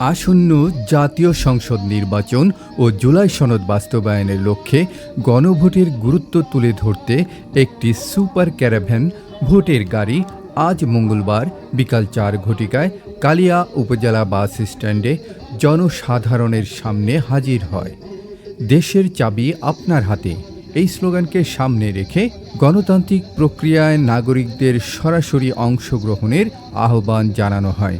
আসন্ন জাতীয় সংসদ নির্বাচন ও জুলাই সনদ বাস্তবায়নের লক্ষ্যে গণভোটের গুরুত্ব তুলে ধরতে একটি সুপার ক্যারাভ্যান, ভোটের গাড়ি আজ মঙ্গলবার বিকাল চার ঘটিকায় কালিয়া উপজেলা বাস স্ট্যান্ডে জনসাধারণের সামনে হাজির হয়। দেশের চাবি আপনার হাতে। এই স্লোগানকে সামনে রেখে গণতান্ত্রিক প্রক্রিয়ায় নাগরিকদের সরাসরি অংশগ্রহণের আহ্বান জানানো হয়।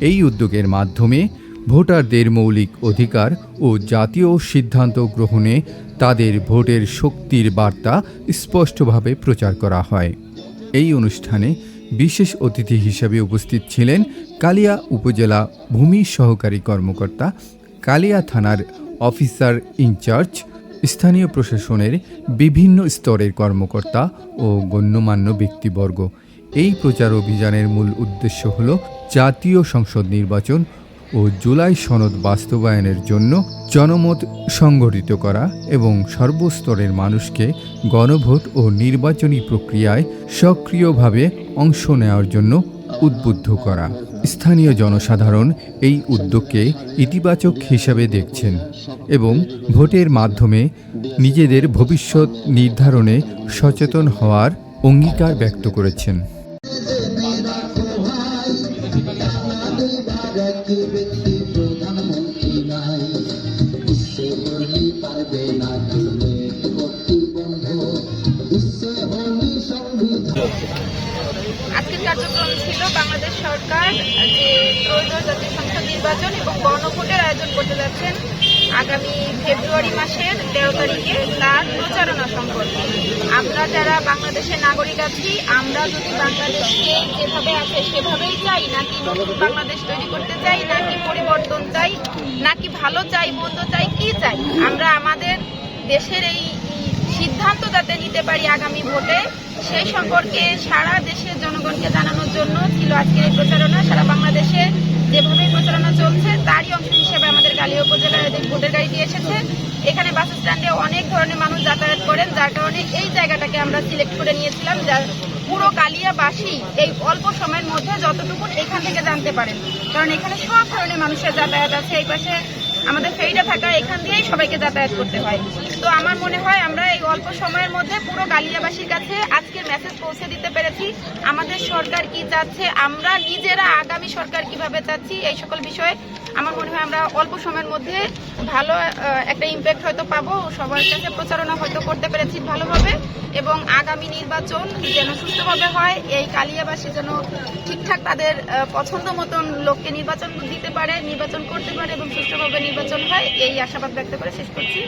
এই উদ্যোগের মাধ্যমে ভোটারদের মৌলিক অধিকার ও জাতীয় সিদ্ধান্ত গ্রহণে তাদের ভোটের শক্তির বার্তা স্পষ্টভাবে প্রচার করা হয়। এই অনুষ্ঠানে বিশেষ অতিথি হিসেবে উপস্থিত ছিলেন কালিয়া উপজেলা ভূমি সহকারী কর্মকর্তা, কালিয়া থানার অফিসার ইনচার্জ, স্থানীয় প্রশাসনের বিভিন্ন স্তরের কর্মকর্তা ও গণ্যমান্য ব্যক্তিবর্গ। এই প্রচার অভিযানের মূল উদ্দেশ্য হল জাতীয় সংসদ নির্বাচন ও জুলাই সনদ বাস্তবায়নের জন্য জনমত সংগঠিত করা এবং সর্বস্তরের মানুষকে গণভোট ও নির্বাচনী প্রক্রিয়ায় সক্রিয়ভাবে অংশ নেওয়ার জন্য উদ্বুদ্ধ করা। স্থানীয় জনসাধারণ এই উদ্যোগকে ইতিবাচক হিসাবে দেখছেন এবং ভোটের মাধ্যমে নিজেদের ভবিষ্যৎ নির্ধারণে সচেতন হওয়ার অঙ্গীকার ব্যক্ত করেছেন। একই ব্যক্তি প্রধানমন্ত্রী নাই। বিশ্বে হলি পারবে না চলবে কর্তৃবন্ধ বিশ্বে হলি সংবিধান। আজকের কার্যক্রম ছিল বাংলাদেশ সরকার, যে ত্রয়োদশ জাতীয় সংসদ নির্বাচন এবং গণভোটের আয়োজন করতে যাচ্ছেন আগামী ফেব্রুয়ারি মাসের তেরো তারিখে তার প্রচারণা সম্পর্কে। আমরা যারা বাংলাদেশের নাগরিক আছি, আমরা যদি বাংলাদেশকে যেভাবে আছে সেভাবেই চাই, নাকি নতুন বাংলাদেশ তৈরি করতে চাই, নাকি পরিবর্তন চাই, নাকি ভালো চাই, মন্দ চাই, কি চাই? আমরা আমাদের দেশের এই সিদ্ধান্ত যাতে নিতে পারি আগামী ভোটে সেই সম্পর্কে সারা দেশের জনগণকে জানানোর জন্য ছিল আজকের এই প্রচারণা। সারা বাংলাদেশে যেভাবে প্রচারণা চলছে, তারই অংশ কালিয়া উপজেলার এদিন ভোটের গাড়ি দিয়ে এসেছে। এখানে বাস স্ট্যান্ডে অনেক ধরনের মানুষ যাতায়াত করেন, যার কারণে এই জায়গাটাকে আমরা সিলেক্ট করে নিয়েছিলাম যা পুরো কালিয়াবাসী এই অল্প সময়ের মধ্যে যতটুকু এখান থেকে জানতে পারেন। কারণ এখানে সব ধরনের মানুষের যাতায়াত আছে। এই পাশে আমাদের ফেরিটা থাকা এখান দিয়েই সবাইকে যাতায়াত করতে হয়। তো আমার মনে হয় আমরা এই অল্প সময়ের মধ্যে পুরো গালিয়াবাসীর কাছে আজকের মেসেজ পৌঁছে দিতে পেরেছি। আমাদের সরকার কি চাচ্ছে, আমরা নিজেরা আগামী সরকার কীভাবে চাচ্ছি, এই সকল বিষয়ে আমার মনে হয় আমরা অল্প সময়ের মধ্যে ভালো একটা ইম্প্যাক্ট হয়তো পাবো। সবার কাছে প্রচারণা হয়তো করতে পেরেছি ভালোভাবে এবং আগামী নির্বাচন যেন সুস্থভাবে হয়, এই কালিয়াবাসী যেন ঠিকঠাক তাদের পছন্দ মতন লোককে নির্বাচন দিতে পারে, নির্বাচন করতে পারে এবং সুষ্ঠুভাবে নির্বাচন হয়। এই আশাবাদ ব্যক্ত করে শেষ করছি।